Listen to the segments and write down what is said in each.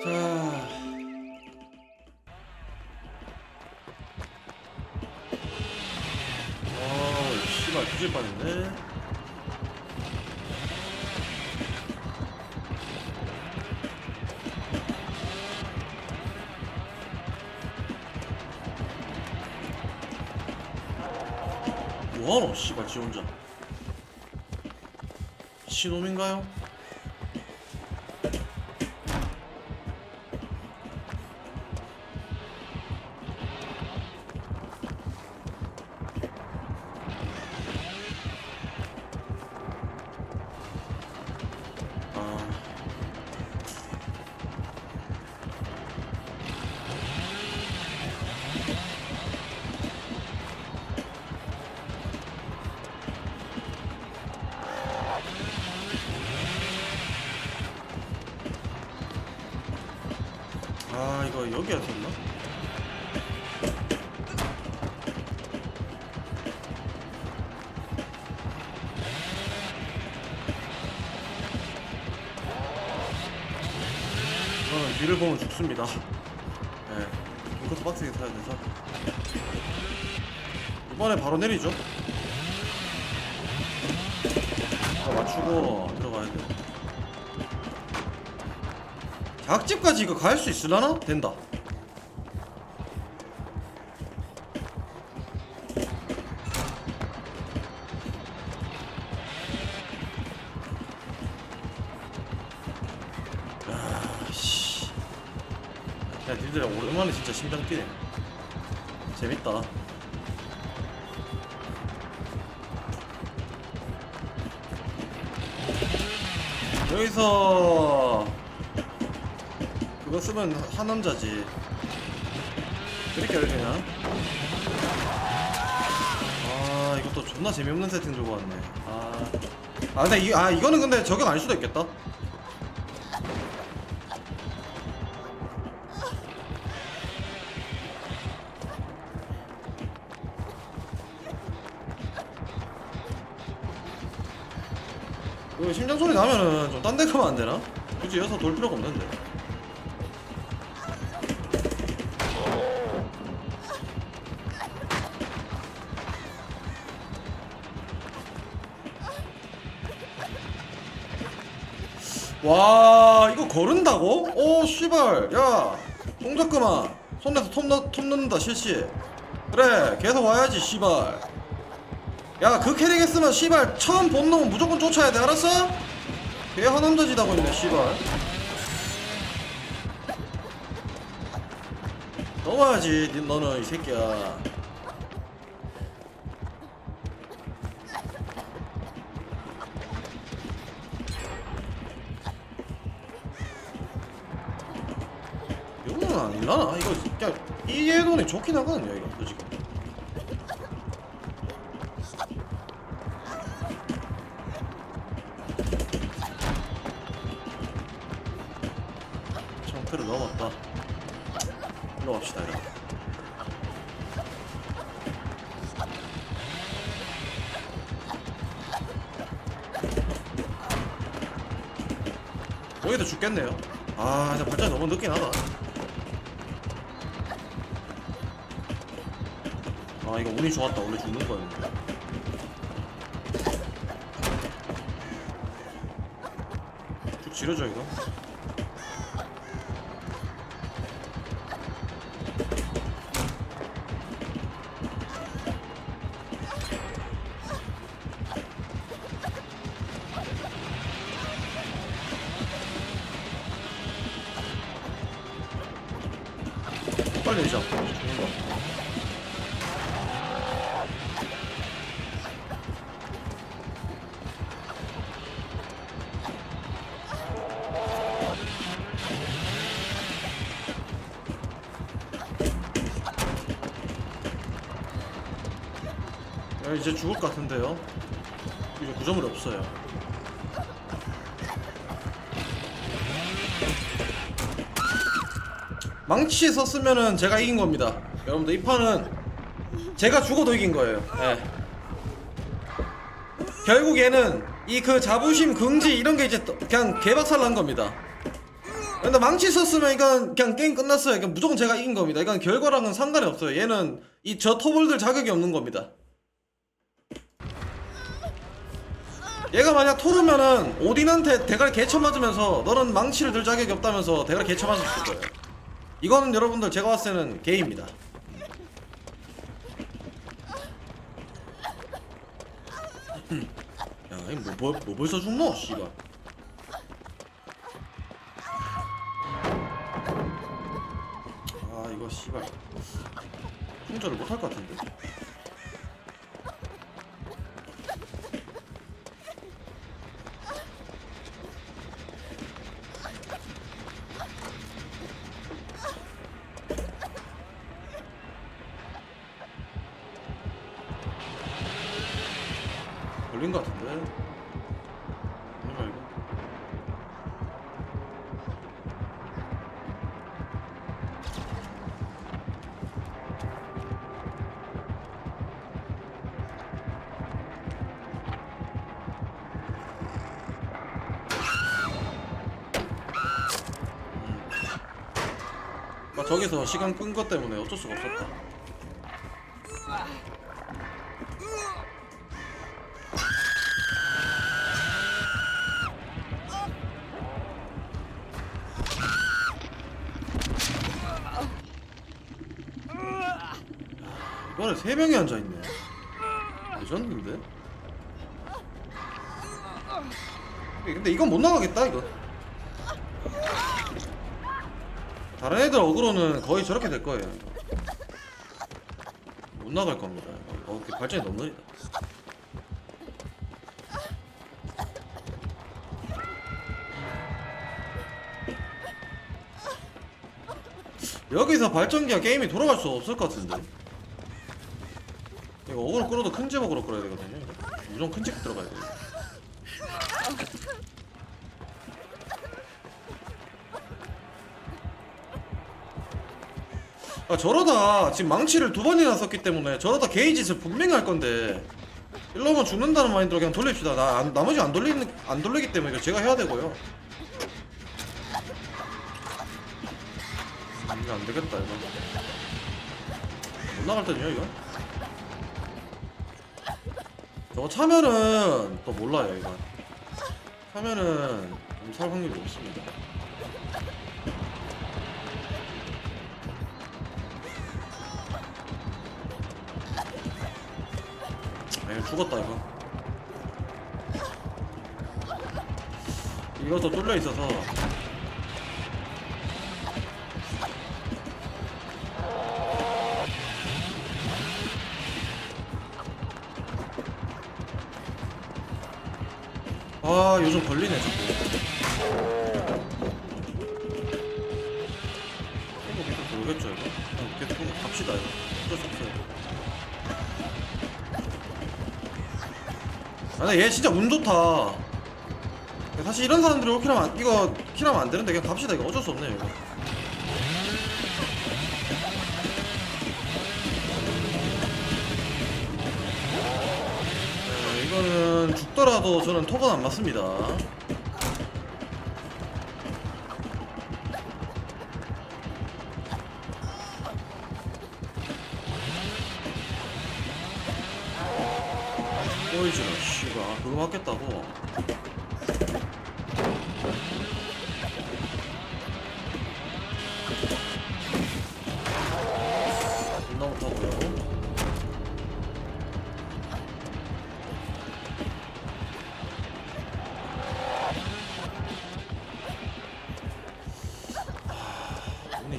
자. 아, 씨발 뒤질 뻔했네. 뭐하노, 씨발 지 혼자. 신놈인가요? 여기였었나? 저는 뒤를 보면 죽습니다. 네, 이것도 빡세게 타야 돼서 이번에 바로 내리죠. 다 맞추고 들어가야 돼. 작집까지 이거 갈 수 있으려나? 된다. 심장 뛰네. 재밌다. 여기서 그거 쓰면 한 남자지. 그렇게 되나? 아 이것도 존나 재미없는 세팅 들고 왔네. 아, 아 근데 이, 아 이거는 근데 적용 아닐 수도 있겠다. 심장 소리 나면은 좀 딴 데 가면 안 되나? 굳이 여기서 돌 필요가 없는데. 와 이거 거른다고? 오 씨발 야 동작 그만 손에서 톱, 넣, 톱 넣는다 실시 그래 계속 와야지 씨발 야 그 캐릭 했으면 씨발 처음 본 놈은 무조건 쫓아야 돼 알았어? 걔 하남자지다고 있네 씨발 넘어야지 니- 너는 이 새끼야 이거는 아닐라나? 이거 그냥 이 예돈이 좋긴 하거든요 이거 솔직히 여기도 죽겠네요. 아 진짜 발전이 너무 늦긴 하다. 아 이거 운이 좋았다. 원래 죽는 거였는데. 쭉 지르죠 이거 빨리 거야 이제 죽을 것 같은데요? 이제 구조물이 없어요 망치 썼으면은 제가 이긴 겁니다 여러분들 이 판은 제가 죽어도 이긴 거예요 예. 결국 얘는 이 그 자부심 긍지 이런 게 이제 또 그냥 개박살 난 겁니다 근데 망치 썼으면 이건 그냥 게임 끝났어요. 이건 무조건 제가 이긴 겁니다. 이건 결과랑은 상관이 없어요. 얘는 이저 토벌들 자격이 없는 겁니다. 얘가 만약 토르면은 오딘한테 대가리 개쳐 맞으면서 너는 망치를 들 자격이 없다면서 대가리 개쳐 맞았을 거예요. 이거는 여러분들 제가 봤을 때는 게임입니다. 야, 이거 뭐, 뭐, 뭐 벌써 죽노? 씨발. 아, 이거 씨발. 충전을 못할 것 같은데. 저기서 시간 끈 것 때문에 어쩔 수가 없었다. 이번에 세 명이 앉아 있네. 레전드인데? 근데 이건 못 나가겠다 이거. 다른 애들 어그로는 거의 저렇게 될 거예요. 못 나갈 겁니다. 어, 그 발전이 너무 느리다. 여기서 발전기가 게임이 돌아갈 수 없을 것 같은데. 이거 어그로 끌어도 큰 집어그로 끌어야 되거든요. 무조건 큰집 들어가야 돼. 아 저러다 지금 망치를 두 번이나 썼기 때문에 저러다 게이지를 분명히 할 건데 일러면 죽는다는 마인드로 그냥 돌립시다. 나 안- 나머지 안 돌리는 안 돌리기 때문에 이거 제가 해야 되고요. 이거 안 되겠다 이거. 못 나갈 때요 이거. 저거 차면은 또 몰라요 이거. 차면은 좀살 확률이 없습니다. 이거 죽었다 이거. 이것도 뚫려 있어서. 아 요즘 걸리네 자꾸 이거 계속 돌겠죠 이거? 그냥 계속 갑시다 이거 아 근데 얘 진짜 운 좋다. 사실 이런 사람들이 킬하면 안, 이거 킬하면 안 되는데 그냥 갑시다. 이거 어쩔 수 없네요 이거. 네, 이거는 죽더라도 저는 톡은 안 맞습니다 맞겠다고. 존나 못하고요.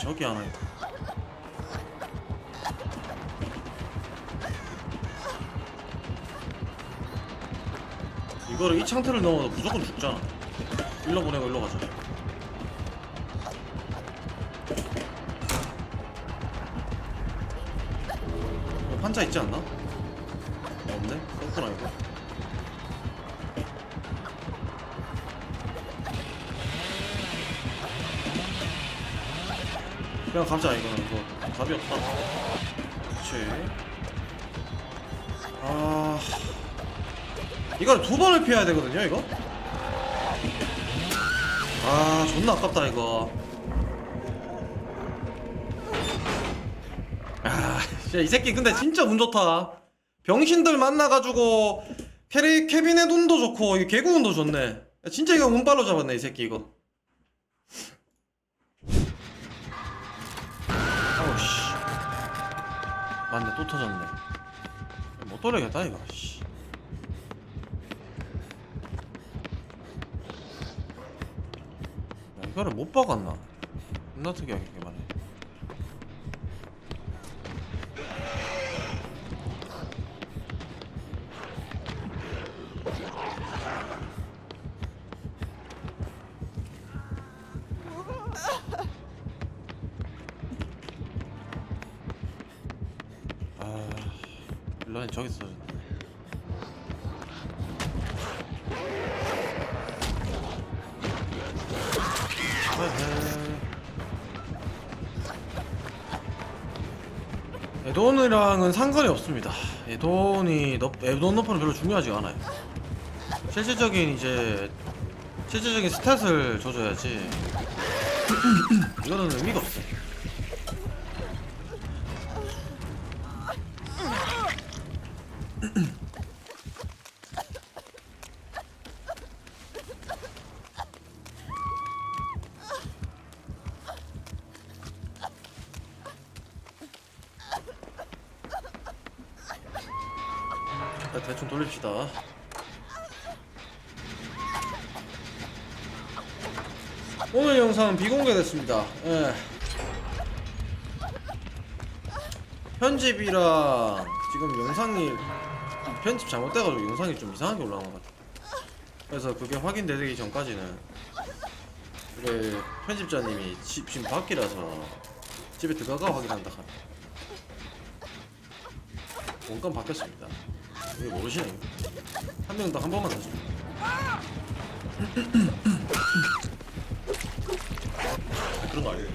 저기 하나 있다 이거를 이 창틀을 넘어도 무조건 죽잖아. 일로 보내고 일로 가자. 이거 판자 있지 않나? 없네? 썼구나 이거. 그냥 가자 이거는 이거 답이 없다. 그렇지. 아. 이걸 두 번을 피해야 되거든요, 이거? 아 존나 아깝다 이거. 아 진짜 이 새끼 근데 진짜 운 좋다. 병신들 만나가지고 캐리 캐비넷 운도 좋고 이 개구 운도 좋네. 진짜 이거 운빨로 잡았네 이 새끼 이거. 아우씨. 맞네 또 터졌네. 못 돌리겠다 이거. 씨. 야, 이거를 못 박았나? 존나 특이하게 에돈이랑은 상관이 없습니다. 에돈이 너, 에돈 너프는 별로 중요하지 않아요. 실질적인 이제 실질적인 스탯을 줘줘야지. 이거는 의미가 없어. 자, 대충 돌립시다. 오늘 영상은 비공개됐습니다. 예. 편집이랑 지금 영상이 편집 잘못돼가지고 영상이 좀 이상하게 올라온 것 같아. 그래서 그게 확인되기 전까지는 우리 편집자님이 집, 지금 밖이라서 집에 들어가 확인한다 하네. 원건 바뀌었습니다. 이거 모르시네. 한명 더 한 번만 더 줘. 그런 거 아니에요?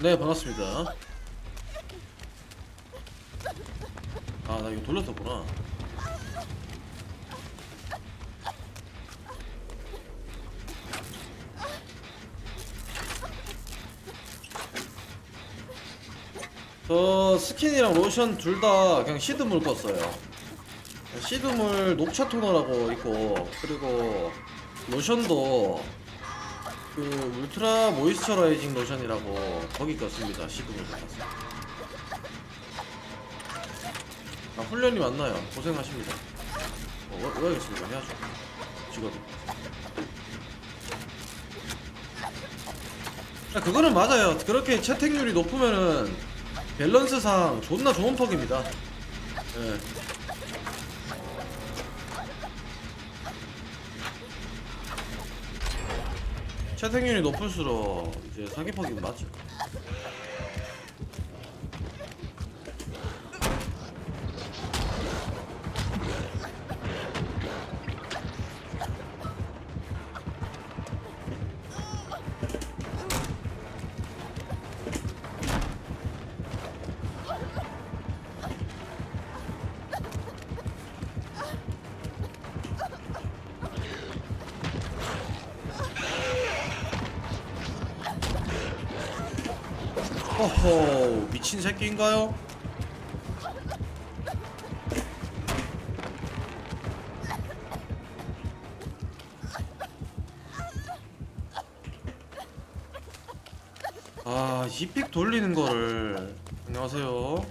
네 반갑습니다. 아 나 이거 돌렸었구나. 저 스킨이랑 로션 둘 다 그냥 시드물 껐어요. 시드물 녹차 토너라고 있고 그리고 로션도 그 울트라 모이스처라이징 로션이라고 거기 껐습니다. 시드물 껐어요. 아 훈련이 맞나요? 고생하십니다. 어, 하겠습니까? 해야죠. 직업이. 아, 그거는 맞아요. 그렇게 채택률이 높으면은 밸런스상 존나 좋은 퍽입니다. 예. 채택률이 높을수록 이제 사기 퍽이 맞죠. 허허 미친 새끼인가요? 아 이픽 돌리는 거를. 안녕하세요.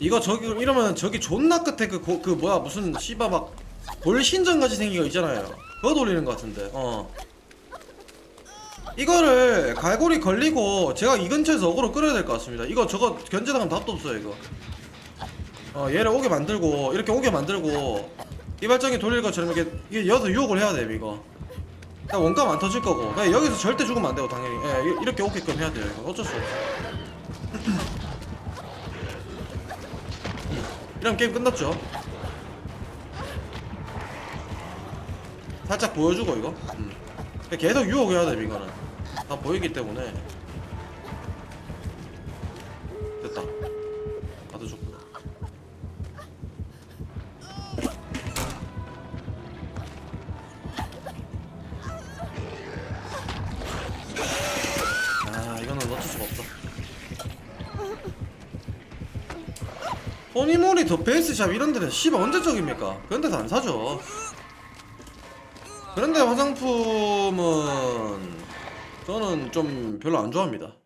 이거 저기 이러면 저기 존나 끝에 그, 고, 그 뭐야 무슨 씨바 막 볼 신전같이 생긴 거 있잖아요. 그거 돌리는 거 같은데. 어 이거를 갈고리 걸리고 제가 이 근처에서 어그로 끌어야 될 것 같습니다. 이거 저거 견제당하면 답도 없어요 이거. 어 얘를 오게 만들고 이렇게 오게 만들고 이발정이 돌릴 것처럼 이렇게 이게 여기서 유혹을 해야 돼요 이거. 그러니까 원감 안 터질 거고 그냥 여기서 절대 죽으면 안 되고 당연히 예, 이- 이렇게 오게끔 해야 돼요 이거 어쩔 수 없어. 이러면 게임 끝났죠. 살짝 보여주고 이거. 음. 계속 유혹해야 돼 이거는. 다 보이기 때문에. 됐다. 나도 좋고. 아 이거는 어쩔 수가 없어. 토니모리 더 베이스샵 이런 데는 씨발 언제적입니까? 그런데도 안 사죠. 그런데 화장품은 저는 좀 별로 안 좋아합니다.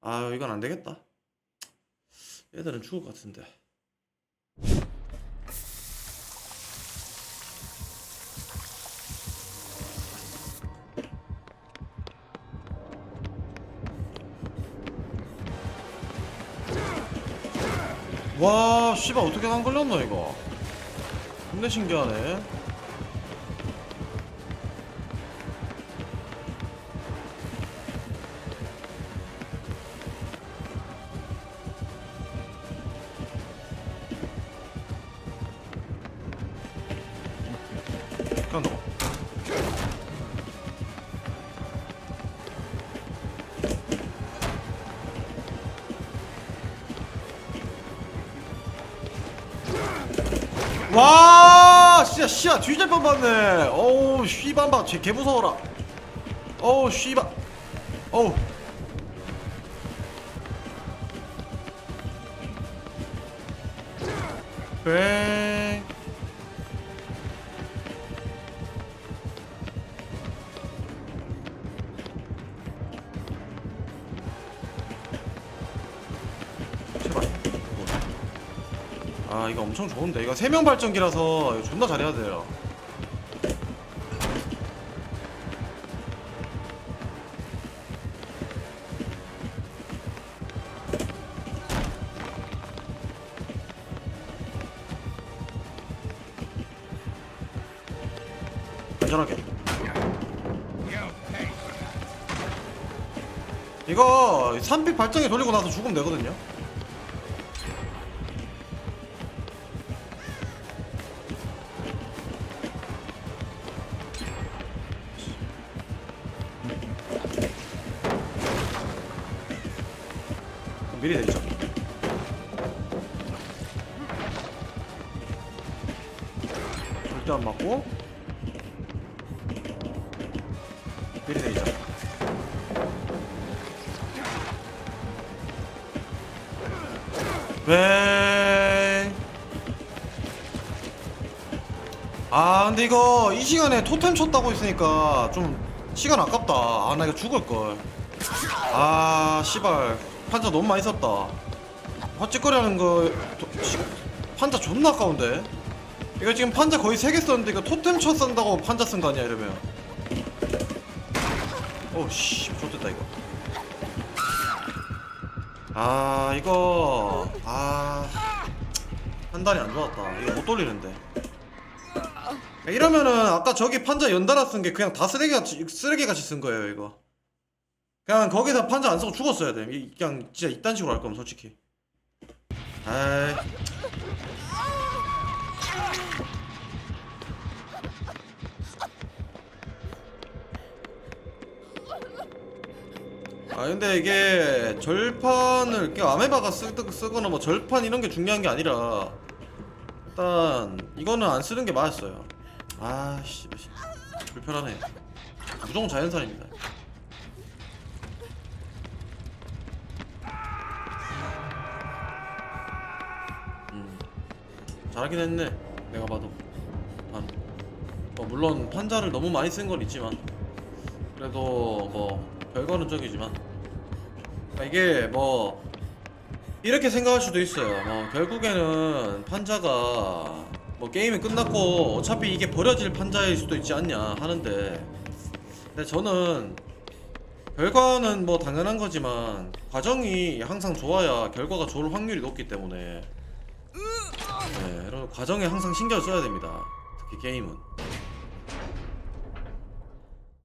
아유 이건 안 되겠다. 얘들은 죽을 것 같은데. 와, 씨발 어떻게 안 걸렸노 이거? 근데 신기하네. 그냥. 와 진짜 씨야 뒤질 뻔봤네. 어우 씨반바 쟤 개 무서워라. 어우 씨바 어우 아 이거 엄청 좋은데. 이거 세 명 발전기라서 존나 잘해야 돼요. 안전하게. 이거 3픽 발전기 돌리고 나서 죽으면 되거든요 아 근데 이거 이 시간에 토템 쳤다고 했으니까 좀 시간 아깝다. 아 나 이거 죽을 걸. 아 씨발. 판자 너무 많이 썼다. 헛짓거리하는 거 도- 씨, 판자 존나 아까운데? 이거 지금 판자 거의 3개 썼는데 이거 토템 쳐 쓴다고 판자 쓴 거 아니야 이러면? 오씨 좋됐다 이거. 아 이거 아 판단이 안 좋았다. 이거 못 돌리는데 이러면은 아까 저기 판자 연달아 쓴 게 그냥 다 쓰레기 같이 쓰레기 같이 쓴 거예요 이거 그냥 거기서 판자 안 쓰고 죽었어야 돼. 이- 그냥 진짜 이딴 식으로 할 거면 솔직히. 에이. 아 근데 이게 절판을 이렇게 아메바가 쓰, 쓰거나 뭐 절판 이런 게 중요한 게 아니라 일단 이거는 안 쓰는 게 맞았어요. 아씨 불편하네. 무조건 자연산입니다. 음, 잘하긴 했네. 내가 봐도. 반. 뭐 물론 판자를 너무 많이 쓴 건 있지만 그래도 뭐 별거는 저기지만 그러니까 이게 뭐 이렇게 생각할 수도 있어요. 뭐 결국에는 판자가 뭐 게임이 끝났고 어차피 이게 버려질 판자일 수도 있지 않냐 하는데 근데 저는 결과는 뭐 당연한 거지만 과정이 항상 좋아야 결과가 좋을 확률이 높기 때문에 네, 이런 과정에 항상 신경을 써야 됩니다. 특히 게임은.